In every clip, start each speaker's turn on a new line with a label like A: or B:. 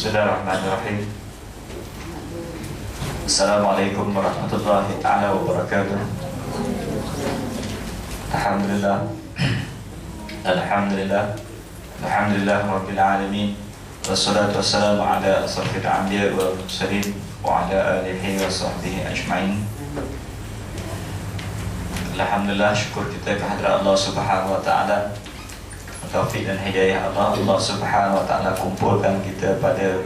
A: Bismillahirrahmanirrahim. Assalamualaikum warahmatullahi taala wabarakatuh. Alhamdulillah. Alhamdulillah. Alhamdulillah rabbil alamin. Wassalatu wassalamu ala asrafil anbiya wal mursalin wa ala alihi wa sahbihi ajma'in. Alhamdulillah syukur kita kehadrat Allah Subhanahu wa taala taufik dan hidayah Allah. Allah Subhanahu wa taala kumpulkan kita pada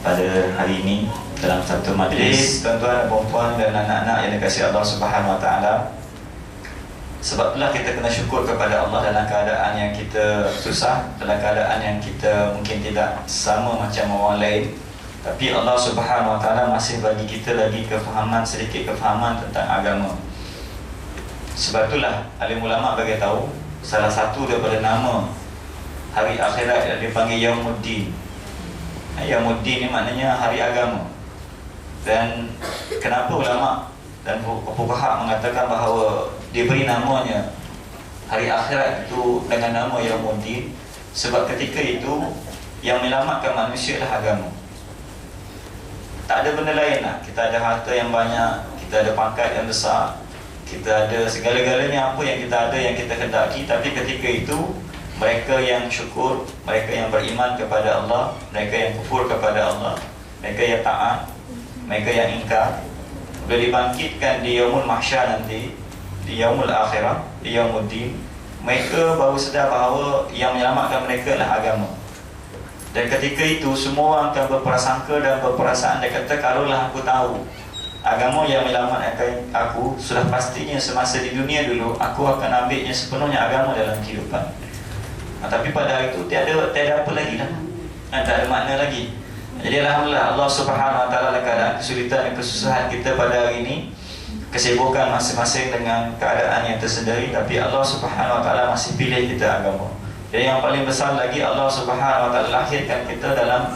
A: pada hari ini dalam satu majlis. Tuan-tuan dan puan dan anak-anak yang dikasihi Allah Subhanahu wa taala sebab itulah kita kena syukur kepada Allah dalam keadaan yang kita susah dalam keadaan yang kita mungkin tidak sama macam orang lain. Tapi Allah Subhanahu wa taala masih bagi kita lagi kefahaman sedikit kefahaman tentang agama. Sebab itulah alim ulama bagi tahu salah satu daripada nama hari akhirat yang dipanggil Yaumuddin. Yaumuddin ni maknanya hari agama. Dan kenapa ulama dan fuqaha mengatakan bahawa diberi namanya hari akhirat itu dengan nama Yaumuddin sebab ketika itu yang menyelamatkan manusia adalah agama. Tak ada benda lain lah. Kita ada harta yang banyak, kita ada pangkat yang besar, kita ada segala-galanya apa yang kita ada yang kita hendaki tapi ketika itu mereka yang syukur mereka yang beriman kepada Allah mereka yang kufur kepada Allah mereka yang taat mereka yang ingkar bila dibangkitkan di yaumul mahsyar nanti di yaumul akhirah di yaumuddin mereka baru sedar bahawa yang menyelamatkan mereka adalah agama. Dan ketika itu semua orang akan berprasangka dan berperasaan dia kata kalaulah aku tahu agama yang menyelamatkan aku sudah pastinya semasa di dunia dulu aku akan ambilnya sepenuhnya agama dalam kehidupan. Nah, tapi pada hari itu tiada tiada apa lagi lah nah, tak ada makna lagi. Jadi Alhamdulillah Allah subhanahu wa ta'ala keadaan kesulitan dan kesusahan kita pada hari ini kesibukan masing-masing dengan keadaan yang tersendiri tapi Allah subhanahu wa ta'ala masih pilih kita agama. Jadi yang paling besar lagi Allah subhanahu wa ta'ala lahirkan kita dalam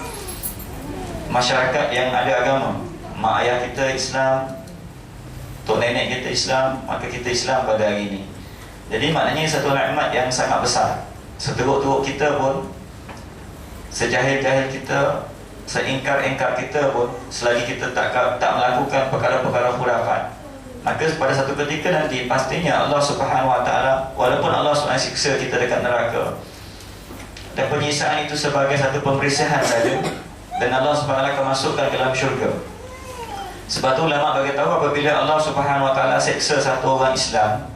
A: masyarakat yang ada agama mak ayah kita Islam tok nenek kita Islam maka kita Islam pada hari ini. Jadi maknanya satu nikmat yang sangat besar. Seteruk-teruk kita pun sejahil-jahil kita seingkar-ingkar kita pun selagi kita tak tak melakukan perkara-perkara khurafat. Maka pada satu ketika nanti pastinya Allah Subhanahu Wa Taala walaupun Allah SWT siksa kita dekat neraka dan penyiksaan itu sebagai satu pembersihan saja dan Allah Subhanahu Wa Taala akan masukkan ke dalam syurga sebab tu ulama bagi tahu apabila Allah Subhanahu Wa Taala seksa satu orang Islam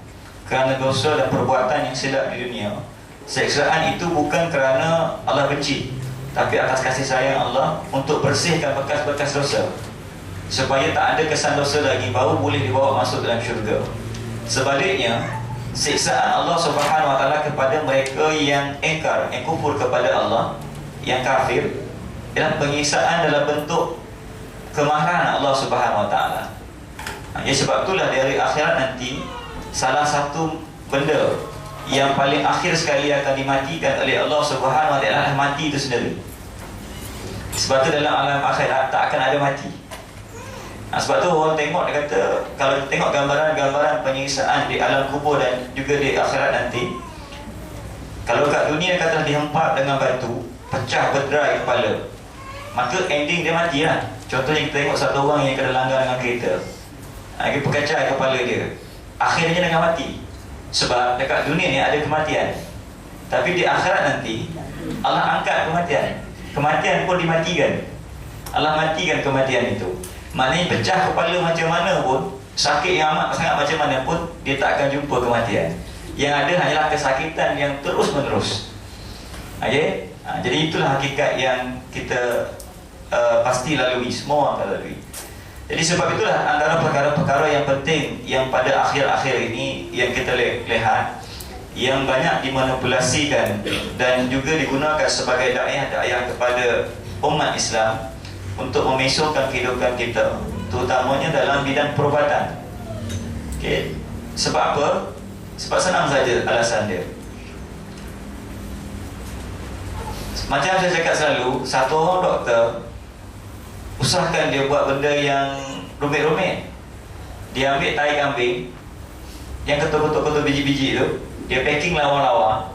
A: kerana dosa dan perbuatan yang silap di dunia, seksaan itu bukan kerana Allah benci, tapi atas kasih sayang Allah untuk bersihkan bekas-bekas dosa. Supaya tak ada kesan dosa lagi baru boleh dibawa masuk dalam syurga. Sebaliknya, siksaan Allah Subhanahu Wa Taala kepada mereka yang engkar, yang kufur kepada Allah, yang kafir, ialah penyiksaan dalam bentuk kemarahan Allah Subhanahu Wa Taala. Ya sebab itulah di hari akhirat nanti salah satu benda yang paling akhir sekali akan dimatikan oleh Allah Subhanahu Wa Taala mati itu sendiri. Sebab itu dalam alam akhirat tak akan ada mati. Nah, sebab tu orang tengok dia kata kalau tengok gambaran-gambaran penyiksaan di alam kubur dan juga di akhirat nanti kalau kat dunia kata dihempak dengan batu pecah berderai kepala maka ending dia mati lah Contohnya kita tengok satu orang yang kena langgar dengan kereta. Ha, Dia perkacai kepala dia. Akhirnya dengan mati. Sebab dekat dunia ni ada kematian. Tapi di akhirat nanti Allah angkat kematian. Kematian pun dimatikan. Allah matikan kematian itu. Maknanya pecah kepala macam mana pun Sakit yang amat sangat macam mana pun Dia tak akan jumpa kematian. Yang ada hanyalah kesakitan yang terus menerus Okay? Ha, jadi itulah hakikat yang kita uh, pasti lalui semua akan lalui jadi sebab itulah antara perkara-perkara yang penting yang pada akhir-akhir ini yang kita lihat yang banyak dimanipulasikan dan juga digunakan sebagai daya-daya kepada umat Islam untuk memesuhkan kehidupan kita terutamanya dalam bidang perubatan okay. sebab apa? sebab senang saja alasan dia macam saya cakap selalu satu orang doktor usahakan dia buat benda yang rumit-rumit dia ambil tahi kambing yang ketul-ketul biji-biji tu dia packing lawa-lawa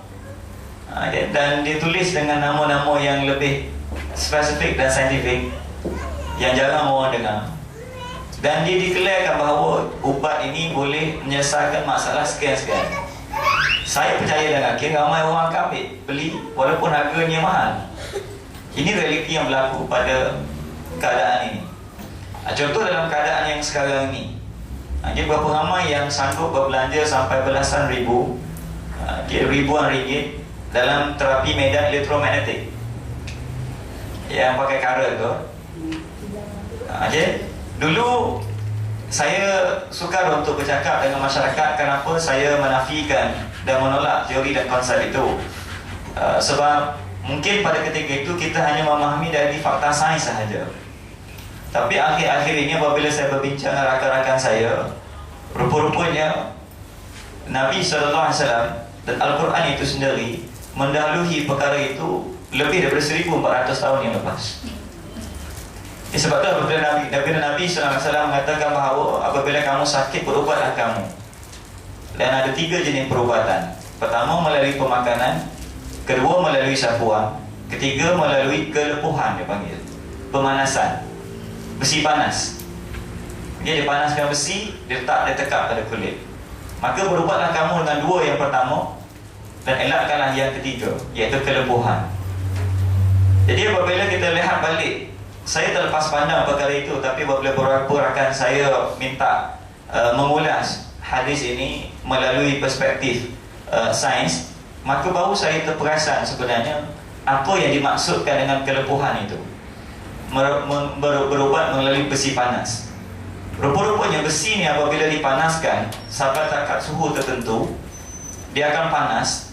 A: ha, dan dia tulis dengan nama-nama yang lebih spesifik dan saintifik yang jarang orang dengar. Dan dia deklarkan bahawa ubat ini boleh menyelesaikan masalah sekian-sekian. Saya percaya dengan akhir ramai orang akan ambil, beli walaupun harganya mahal. Ini realiti yang berlaku pada keadaan ini. Ha, contoh dalam keadaan yang sekarang ini. Jadi berapa ramai yang sanggup berbelanja sampai belasan ribu, ha, ribuan ringgit dalam terapi medan elektromagnetik yang pakai current tu. Okay. Dulu saya sukar untuk bercakap dengan masyarakat kenapa saya menafikan dan menolak teori dan konsep itu. Sebab mungkin pada ketika itu kita hanya memahami dari fakta sains sahaja. Tapi akhir-akhir ini apabila saya berbincang dengan rakan-rakan saya, rupa-rupanya Nabi SAW dan Al-Quran itu sendiri mendahului perkara itu lebih daripada 1400 tahun yang lepas. Eh, sebab tu apabila Nabi, Nabi SAW mengatakan bahawa apabila kamu sakit, berubatlah kamu. Dan ada tiga jenis perubatan. Pertama, melalui pemakanan. Kedua, melalui sapuan. Ketiga, melalui kelepuhan, dia panggil. Pemanasan. Besi panas. Dia dipanaskan besi, dia letak, dia tekap pada kulit. Maka berubatlah kamu dengan dua yang pertama dan elakkanlah yang ketiga, iaitu kelepuhan. Jadi apabila kita lihat balik saya terlepas pandang perkara itu tapi apabila beberapa rakan saya minta uh, mengulas hadis ini melalui perspektif uh, sains maka baru saya terperasan sebenarnya apa yang dimaksudkan dengan kelepuhan itu berubat melalui besi panas. Rupa-rupanya besi ini apabila dipanaskan sampai takat suhu tertentu dia akan panas.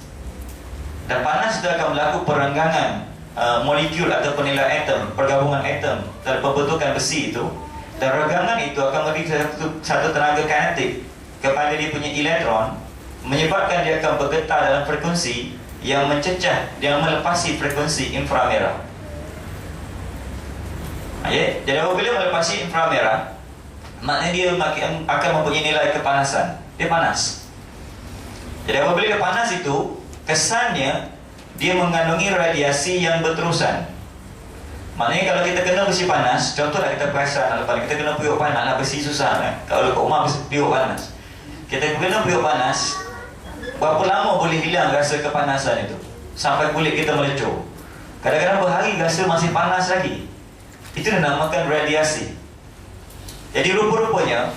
A: Dan panas itu akan berlaku perenggangan Uh, molekul atau penilai atom, pergabungan atom dalam pembentukan besi itu. Dan regangan itu akan memberi satu, satu tenaga kinetik kepada dia punya elektron menyebabkan dia akan bergetar dalam frekuensi yang mencecah yang melepasi frekuensi inframerah okay? jadi apabila melepasi inframerah maknanya dia akan mempunyai nilai kepanasan dia panas jadi apabila dia panas itu kesannya dia mengandungi radiasi yang berterusan. Maknanya kalau kita kena besi panas, contohlah kita perasan kalau kita kena periuk panas, lah besi susah kan. Kalau kat rumah periuk panas. Kita kena periuk panas, berapa lama boleh hilang rasa kepanasan itu? Sampai kulit kita melecur. Kadang-kadang berhari rasa masih panas lagi. Itu dinamakan radiasi. Jadi rupa-rupanya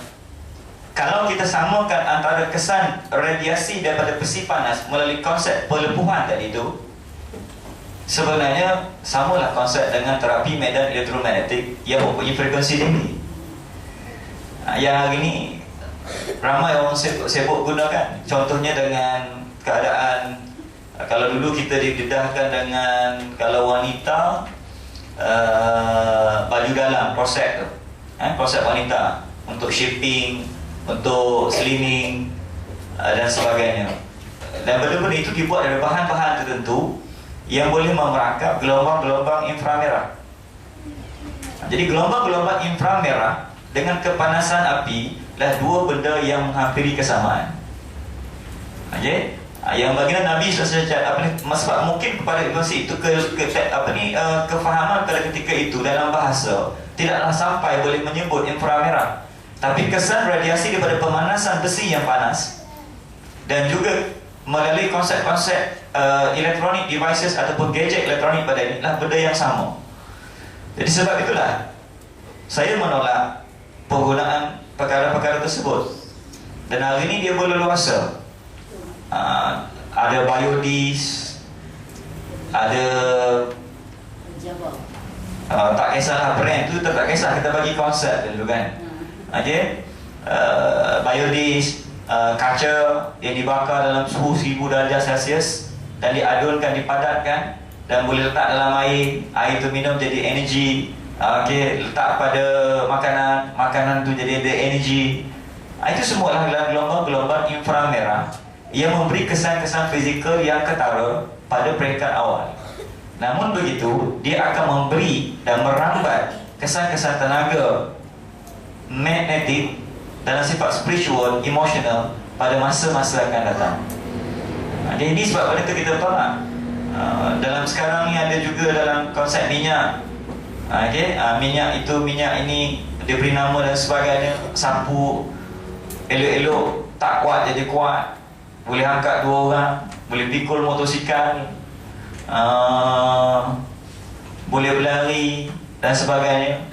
A: kalau kita samakan antara kesan radiasi daripada besi panas melalui konsep pelepuhan tadi itu sebenarnya samalah konsep dengan terapi medan elektromagnetik yang mempunyai frekuensi tinggi. Ha, yang hari ini ramai orang sibuk, sibuk gunakan. Contohnya dengan keadaan kalau dulu kita didedahkan dengan kalau wanita uh, baju dalam proses tu. Eh, proses wanita untuk shipping, untuk slimming uh, dan sebagainya. Dan benda-benda itu dibuat dari bahan-bahan tertentu yang boleh memerangkap gelombang-gelombang inframerah. Jadi gelombang-gelombang inframerah dengan kepanasan api adalah dua benda yang menghampiri kesamaan. Okey? Ah, yang baginda Nabi apa ni sebab mungkin kepada Ibn itu ke, ke, apa ni uh, kefahaman pada ketika itu dalam bahasa tidaklah sampai boleh menyebut inframerah tapi kesan radiasi daripada pemanasan besi yang panas dan juga melalui konsep-konsep uh, electronic devices ataupun gadget elektronik pada ini adalah benda yang sama. Jadi sebab itulah saya menolak penggunaan perkara-perkara tersebut. Dan hari ini dia boleh luasa. Uh, ada biodis, ada uh, tak kisahlah brand tu tak kisah kita bagi konsep dulu kan. Hmm. Okay, uh, biodis, uh, kaca yang dibakar dalam suhu 1000 darjah Celsius dan diadunkan, dipadatkan dan boleh letak dalam air air itu minum jadi energi uh, okay, letak pada makanan makanan tu jadi ada energi uh, itu semua adalah gelombang-gelombang inframerah yang memberi kesan-kesan fizikal yang ketara pada peringkat awal namun begitu dia akan memberi dan merambat kesan-kesan tenaga magnetik dalam sifat spiritual, emotional pada masa-masa akan datang. Ha, jadi ini sebab pada itu kita tolak. Ha, uh, dalam sekarang ni ada juga dalam konsep minyak uh, okay? minyak itu minyak ini dia beri nama dan sebagainya sapu elok-elok tak kuat jadi kuat boleh angkat dua orang boleh pikul motosikal uh, boleh berlari dan sebagainya.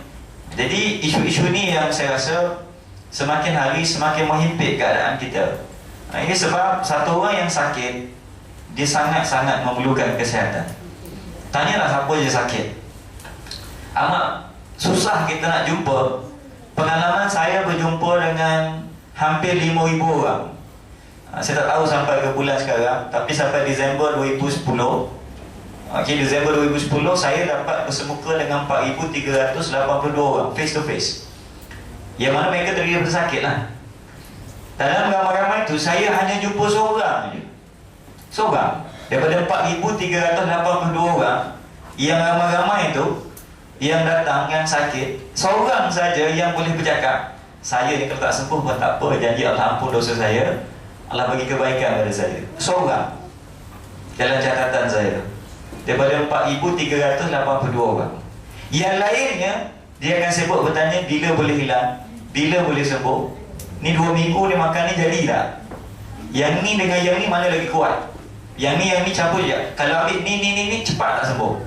A: Jadi isu-isu ni yang saya rasa semakin hari semakin menghimpit keadaan kita. Ini sebab satu orang yang sakit dia sangat-sangat memerlukan kesihatan. Tanyalah siapa je sakit. Amat susah kita nak jumpa. Pengalaman saya berjumpa dengan hampir 5,000 orang saya tak tahu sampai ke bulan sekarang tapi sampai Disember 2010 Okay, Disember 2010 saya dapat bersemuka dengan 4,382 orang face to face. Yang mana mereka terdiri bersakit lah. Dalam ramai-ramai itu saya hanya jumpa seorang je. Seorang. Daripada 4,382 orang yang ramai-ramai itu yang datang yang sakit seorang saja yang boleh bercakap saya ni kalau tak sembuh pun tak apa janji Allah ampun dosa saya Allah bagi kebaikan pada saya. Seorang. Dalam catatan saya. Daripada 4,382 orang. Yang lainnya dia akan sibuk bertanya bila boleh hilang bila boleh sembuh. Ni dua minggu ni makan ni jadi tak? Yang ni dengan yang ni mana lagi kuat? Yang ni yang ni campur je. Kalau ambil ni ni ni ni cepat tak sembuh.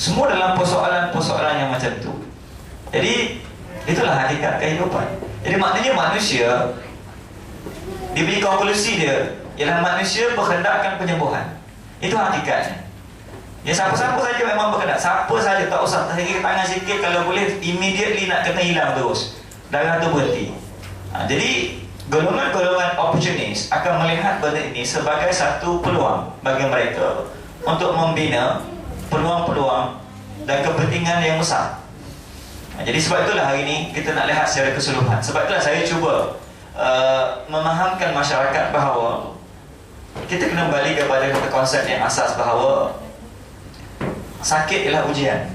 A: Semua dalam persoalan-persoalan yang macam tu. Jadi itulah hakikat kehidupan. Jadi maknanya manusia diberi konklusi dia. Ialah manusia berhendakkan penyembuhan. Itu hakikatnya Ya siapa-siapa saja memang berkenan Siapa saja tak usah. Tarik tangan sikit Kalau boleh Immediately nak kena hilang terus. Darah tu berhenti. Ha, Jadi golongan-golongan opportunis akan melihat benda ini sebagai satu peluang bagi mereka untuk membina peluang-peluang dan kepentingan yang besar. Jadi sebab itulah hari ini kita nak lihat secara keseluruhan. Sebab itulah saya cuba uh, memahamkan masyarakat bahawa kita kena kembali kepada konsep yang asas bahawa sakit ialah ujian.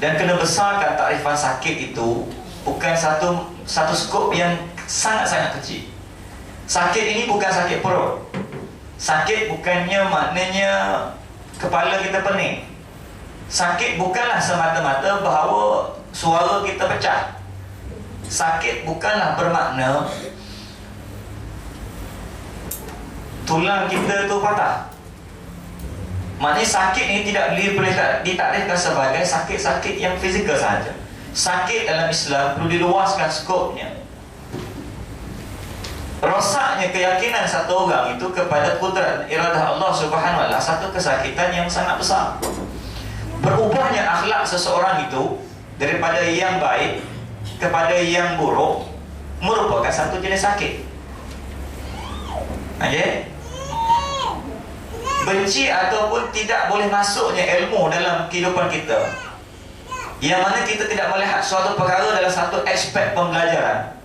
A: Dan kena besarkan takrifan sakit itu bukan satu satu skop yang sangat-sangat kecil. Sakit ini bukan sakit perut. Sakit bukannya maknanya kepala kita pening. Sakit bukanlah semata-mata bahawa suara kita pecah. Sakit bukanlah bermakna tulang kita tu patah. Maknanya sakit ini tidak boleh ditakrifkan sebagai sakit-sakit yang fizikal sahaja. Sakit dalam Islam perlu diluaskan skopnya rosaknya keyakinan satu orang itu kepada kudrat iradah Allah Subhanahu wa satu kesakitan yang sangat besar. Berubahnya akhlak seseorang itu daripada yang baik kepada yang buruk merupakan satu jenis sakit. Okey? Benci ataupun tidak boleh masuknya ilmu dalam kehidupan kita. Yang mana kita tidak melihat suatu perkara dalam satu aspek pembelajaran.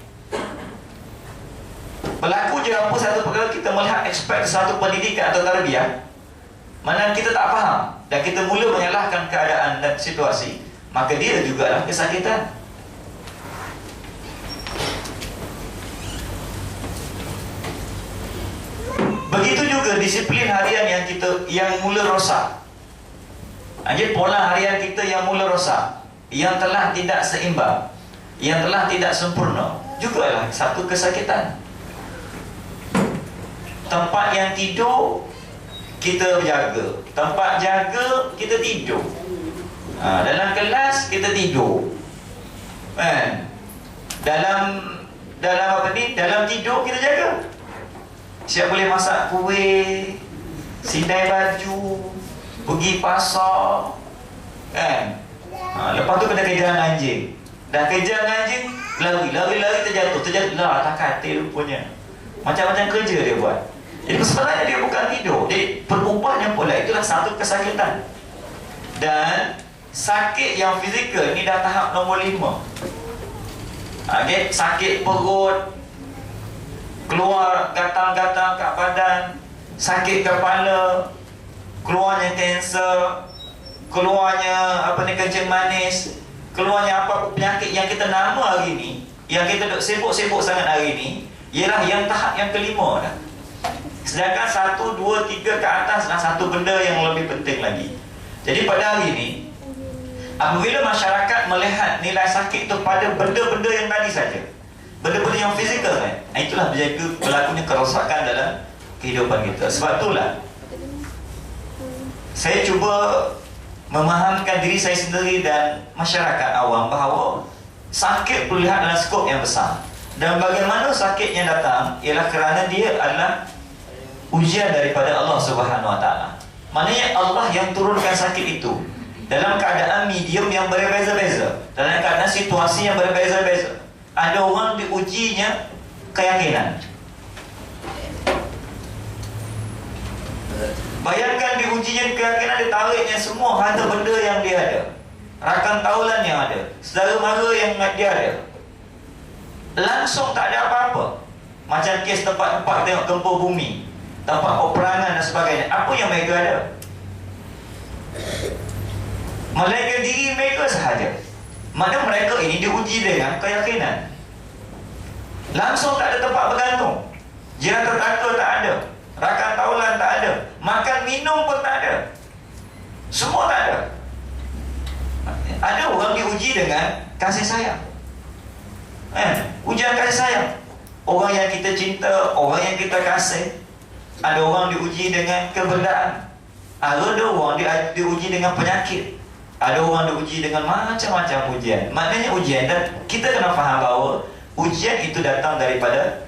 A: Berlaku je apa satu perkara kita melihat expect satu pendidikan atau tarbiyah Mana kita tak faham Dan kita mula menyalahkan keadaan dan situasi Maka dia juga lah kesakitan Juga disiplin harian yang kita yang mula rosak. Jadi pola harian kita yang mula rosak, yang telah tidak seimbang, yang telah tidak sempurna, juga lah satu kesakitan. Tempat yang tidur kita jaga tempat jaga kita tidur. Ha, dalam kelas kita tidur. Kan? Dalam dalam apa ni? Dalam tidur kita jaga siap boleh masak kuih sindai baju pergi pasar kan? Ha, lepas tu kena kejar anjing. Dah kejar anjing lari lari lari terjatuh terjatuh. Lah tak katil rupanya. Macam-macam kerja dia buat. Jadi sebenarnya dia bukan tidur. Jadi perubahnya pula itulah satu kesakitan. Dan sakit yang fizikal ni dah tahap nombor lima. Okay? Sakit perut Keluar gatal-gatal kat badan Sakit kepala Keluarnya kanser Keluarnya apa ni kencing manis Keluarnya apa penyakit yang kita nama hari ni Yang kita sibuk-sibuk sangat hari ni Ialah yang tahap yang kelima dah Sedangkan satu, dua, tiga ke atas adalah satu benda yang lebih penting lagi. Jadi pada hari ini, apabila masyarakat melihat nilai sakit itu pada benda-benda yang tadi saja, benda-benda yang fizikal kan, itulah berjaga berlakunya kerosakan dalam kehidupan kita. Sebab itulah, saya cuba memahamkan diri saya sendiri dan masyarakat awam bahawa sakit perlu lihat dalam skop yang besar. Dan bagaimana sakitnya datang ialah kerana dia adalah ujian daripada Allah Subhanahu Wa Taala. Maknanya Allah yang turunkan sakit itu dalam keadaan medium yang berbeza-beza, dalam keadaan situasi yang berbeza-beza. Ada orang diujinya keyakinan. Bayangkan diujinya keyakinan ditariknya semua harta benda yang dia ada. Rakan taulan yang ada, saudara mara yang dia ada, langsung tak ada apa-apa. Macam kes tempat-tempat tengok gempa bumi. Tempat peperangan dan sebagainya. Apa yang mereka ada? Melainkan diri mereka sahaja Mana mereka ini diuji dengan keyakinan Langsung tak ada tempat bergantung Jiran tetangga tak ada Rakan taulan tak ada Makan minum pun tak ada Semua tak ada Ada orang diuji dengan kasih sayang Eh, ujian kasih sayang. Orang yang kita cinta, orang yang kita kasih. Ada orang diuji dengan kebendaan. Ada orang di, diuji dengan penyakit. Ada orang diuji dengan macam-macam ujian. Maknanya ujian dan kita kena faham bahawa ujian itu datang daripada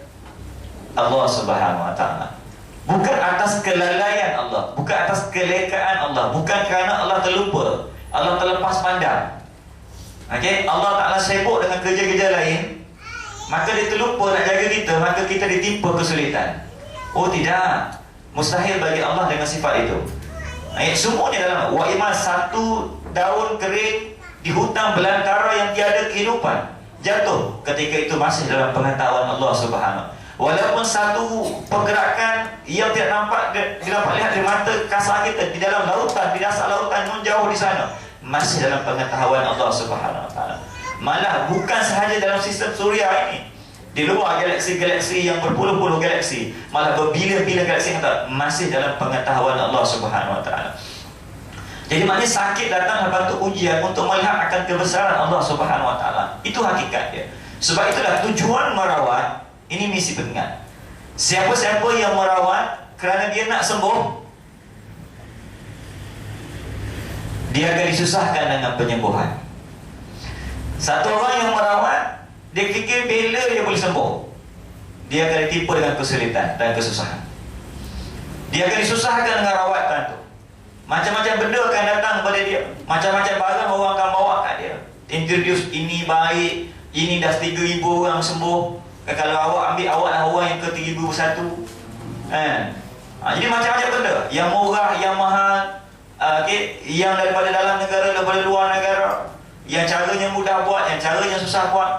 A: Allah Subhanahu Wa Taala. Bukan atas kelalaian Allah, bukan atas kelekaan Allah, bukan kerana Allah terlupa, Allah terlepas pandang. Okey, Allah Taala sibuk dengan kerja-kerja lain, Maka dia terlupa nak jaga kita Maka kita ditimpa kesulitan Oh tidak Mustahil bagi Allah dengan sifat itu Ayat semuanya dalam Wa iman satu daun kering Di hutan belantara yang tiada kehidupan Jatuh ketika itu masih dalam pengetahuan Allah subhanahu Walaupun satu pergerakan yang tidak nampak dapat lihat di mata kasar kita di dalam lautan, di dasar lautan non jauh di sana masih dalam pengetahuan Allah Subhanahu Wa Taala. Malah bukan sahaja dalam sistem suria ini Di luar galaksi-galaksi yang berpuluh-puluh galaksi Malah berbilion-bilion galaksi yang tak Masih dalam pengetahuan Allah Subhanahu Wa Taala. Jadi maknanya sakit datang untuk ujian Untuk melihat akan kebesaran Allah Subhanahu Wa Taala. Itu hakikat dia. Sebab itulah tujuan merawat Ini misi pengingat. Siapa-siapa yang merawat Kerana dia nak sembuh Dia akan disusahkan dengan penyembuhan. Satu orang yang merawat Dia fikir bila dia boleh sembuh. Dia akan ditipu dengan kesulitan dan kesusahan. Dia akan disusahkan dengan rawatan tu Macam-macam benda akan datang kepada dia. Macam-macam barang orang akan bawa kat dia. Introduce ini baik Ini dah 3,000 orang sembuh. Kalau awak ambil awak lah orang yang ke 3,001 eh. Ha, jadi macam-macam benda. Yang murah, yang mahal. Uh, okay? Yang daripada dalam negara, daripada luar negara. Yang caranya mudah buat, yang caranya susah buat.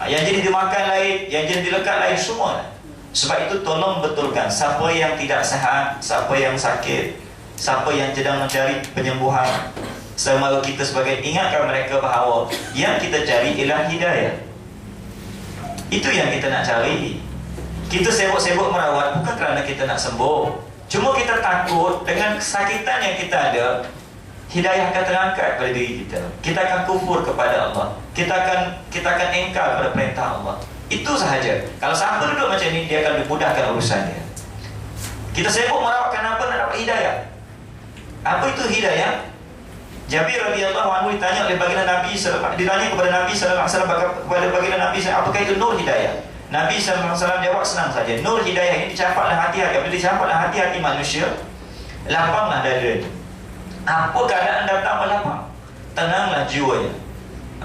A: Ha, Yang jadi dimakan lain, yang jadi dilekat lain semua. Sebab itu tolong betulkan Siapa yang tidak sehat, siapa yang sakit Siapa yang sedang mencari penyembuhan Sama kita sebagai ingatkan mereka bahawa Yang kita cari ialah hidayah Itu yang kita nak cari Kita sibuk-sibuk merawat bukan kerana kita nak sembuh Cuma kita takut dengan kesakitan yang kita ada hidayah akan terangkat pada diri kita. Kita akan kufur kepada Allah. Kita akan kita akan engkar pada perintah Allah. Itu sahaja. Kalau siapa duduk macam ini, dia akan dimudahkan urusan dia. Kita sibuk merawatkan apa nak dapat hidayah. Apa itu hidayah? Jabir radhiyallahu anhu ditanya oleh baginda Nabi sallallahu ditanya kepada Nabi sallallahu alaihi wasallam kepada baginda Nabi apakah itu nur hidayah? Nabi sallallahu alaihi wasallam jawab senang saja. Nur hidayah ini dicampaklah hati-hati. Apabila dicampaklah hati-hati manusia, lapanglah dada apa keadaan datang melapang tenanglah jiwanya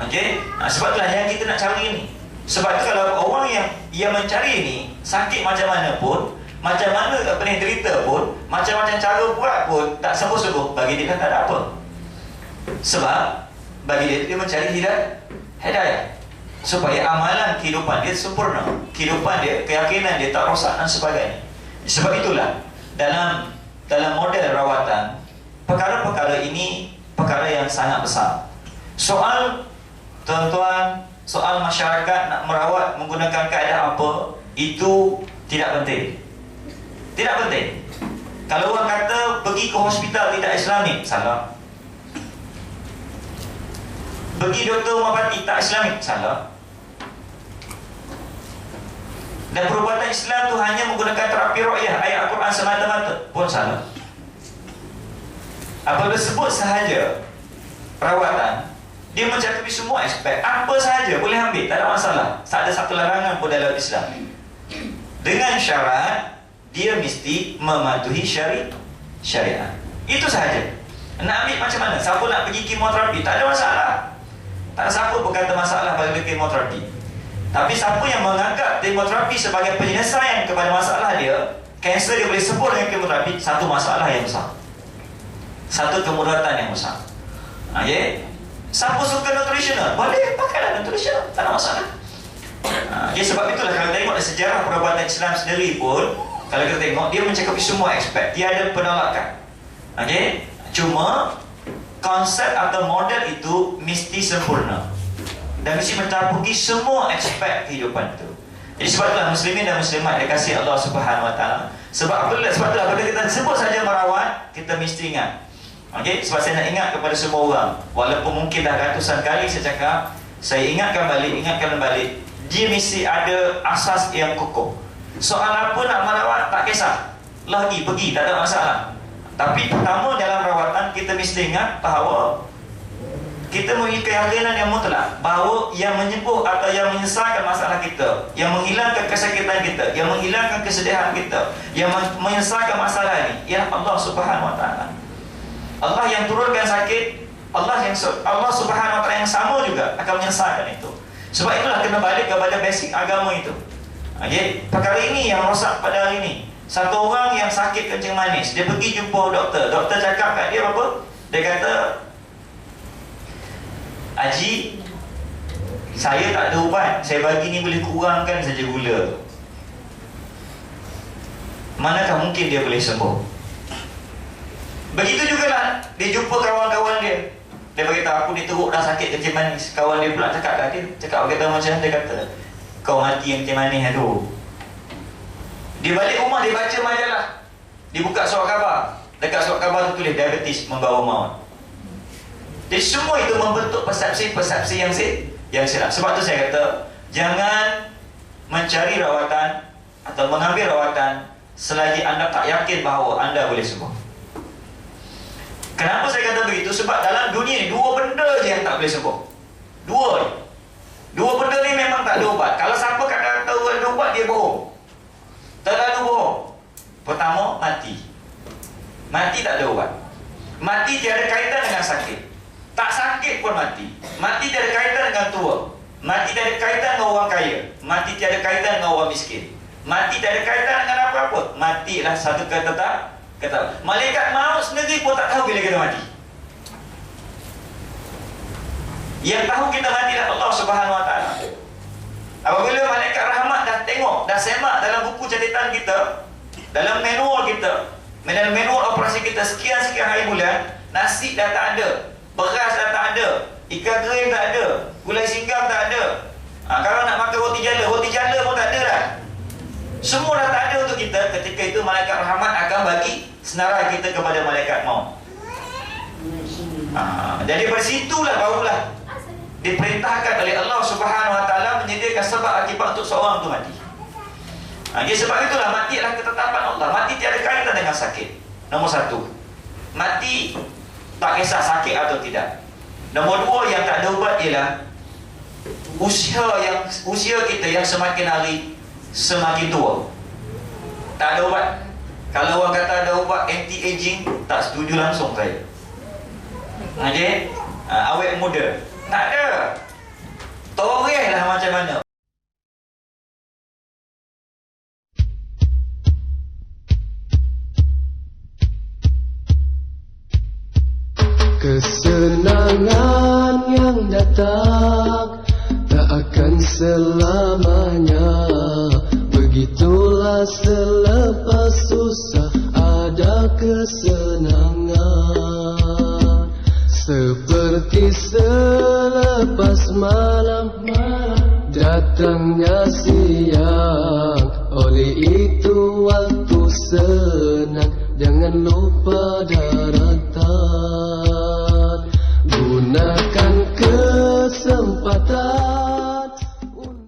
A: okey sebab itulah yang kita nak cari ini sebab itu kalau orang yang yang mencari ini sakit macam mana pun macam mana tak pernah cerita pun macam-macam cara buat pun tak sembuh-sembuh bagi dia kan tak ada apa. Sebab bagi dia dia mencari hidayah hidayah supaya amalan kehidupan dia sempurna. Kehidupan dia keyakinan dia tak rosak dan sebagainya. Sebab itulah dalam dalam model rawatan perkara-perkara ini perkara yang sangat besar. Soal tuan-tuan, soal masyarakat nak merawat menggunakan kaedah apa, itu tidak penting. Tidak penting. Kalau orang kata pergi ke hospital tidak Islamik, salah. Pergi doktor mengobati tak Islamik, salah. Dan perubatan Islam tu hanya menggunakan terapi ru'yah ayat Al-Quran semata-mata pun salah. Apabila sebut sahaja perawatan, dia mencakupi semua aspek. Apa sahaja boleh ambil, tak ada masalah. Tak ada satu larangan pun dalam Islam. Dengan syarat, dia mesti mematuhi syari syariat. Itu sahaja. Nak ambil macam mana? Siapa nak pergi kemoterapi? Tak ada masalah. Tak siapa berkata masalah bagi kemoterapi. Tapi siapa yang menganggap kemoterapi sebagai penyelesaian kepada masalah dia, kanser dia boleh sembuh dengan kemoterapi, satu masalah yang besar. Satu kemudaratan yang besar. Okay? Siapa suka nutritional? Boleh pakailah nutritional. Tak ada masalah. Okay, sebab itulah kalau tengok sejarah perubatan Islam sendiri pun, kalau kita tengok, dia mencakupi semua aspek. Tiada penolakan. Okay? Cuma, konsep atau model itu mesti sempurna. Dan mesti mencakupi semua aspek kehidupan itu. Jadi sebab itulah muslimin dan muslimat dikasih Allah Subhanahu Wa Taala. Sebab itulah sebab itulah bila kita sebut saja merawat, kita mesti ingat Okey, sebab saya nak ingat kepada semua orang Walaupun mungkin dah ratusan kali saya cakap Saya ingatkan balik, ingatkan balik Dia mesti ada asas yang kukuh Soal apa nak merawat, tak kisah. Lagi, pergi, tak ada masalah. Tapi pertama dalam rawatan Kita mesti ingat bahawa kita memiliki keyakinan yang mutlak bahawa yang menyembuh atau yang menyelesaikan masalah kita, yang menghilangkan kesakitan kita, yang menghilangkan kesedihan kita, yang menyelesaikan masalah ini ialah Allah Subhanahu Wa Taala. Allah yang turunkan sakit Allah yang Allah subhanahu wa ta'ala yang sama juga akan menyelesaikan itu. Sebab itulah kena balik kepada basic agama itu okay? perkara ini yang rosak pada hari ini. Satu orang yang sakit kencing manis. Dia pergi jumpa doktor. Doktor cakap kat dia apa? Dia kata Haji saya tak ada ubat. Saya bagi ni boleh kurangkan saja gula. Manakah mungkin dia boleh sembuh? Begitu juga lah Dia jumpa kawan-kawan dia. Dia berkata aku ni teruk dah sakit kencing manis. Kawan dia pula cakap kat dia. Cakap berkata macam dia kata Kau mati yang kencing manis tu Dia balik rumah dia baca majalah Dia buka surat khabar Dekat surat khabar tu tulis diabetes membawa maut Jadi semua itu membentuk persepsi-persepsi yang si yang silap Sebab tu saya kata Jangan mencari rawatan Atau mengambil rawatan Selagi anda tak yakin bahawa anda boleh sembuh Kenapa saya kata begitu? Sebab dalam dunia ni dua benda je yang tak boleh sembuh. Dua ni. Dua benda ni memang ada ubat. Kalau siapa kata tahu ada ubat dia bohong. Terlalu bohong. Pertama, mati. Mati tak ada ubat. Mati tiada kaitan dengan sakit. Tak sakit pun mati. Mati tiada kaitan dengan tua. Mati tiada kaitan dengan orang kaya. Mati tiada kaitan dengan orang miskin. Mati tiada kaitan dengan apa-apa. Matilah satu kata tak Kata, malaikat maut sendiri pun tak tahu bila kita mati. Yang tahu kita mati adalah Allah Subhanahu Wa Taala. Apabila malaikat rahmat dah tengok, dah semak dalam buku catatan kita, dalam manual kita, dalam manual operasi kita sekian-sekian hari bulan, nasi dah tak ada, beras dah tak ada, ikan kering tak ada, gulai singgam tak ada. Ha, kalau nak makan roti jala, roti jala pun tak ada dah. Semua dah tak ada untuk kita Ketika itu malaikat rahmat akan bagi Senarai kita kepada malaikat maut ha, Jadi bersitulah barulah Diperintahkan oleh Allah subhanahu wa ta'ala Menyediakan sebab akibat untuk seorang itu mati. Ha, Jadi sebab itulah mati adalah ketetapan Allah. Mati tiada kaitan dengan sakit. Nombor satu. Mati tak kisah sakit atau tidak. Nombor dua yang tak ada ubat ialah Usia yang usia kita yang semakin hari semakin tua. Tak ada ubat. Kalau orang kata ada ubat anti-aging tak setuju langsung saya. Ok uh, awet muda tak ada. Toreh lah macam mana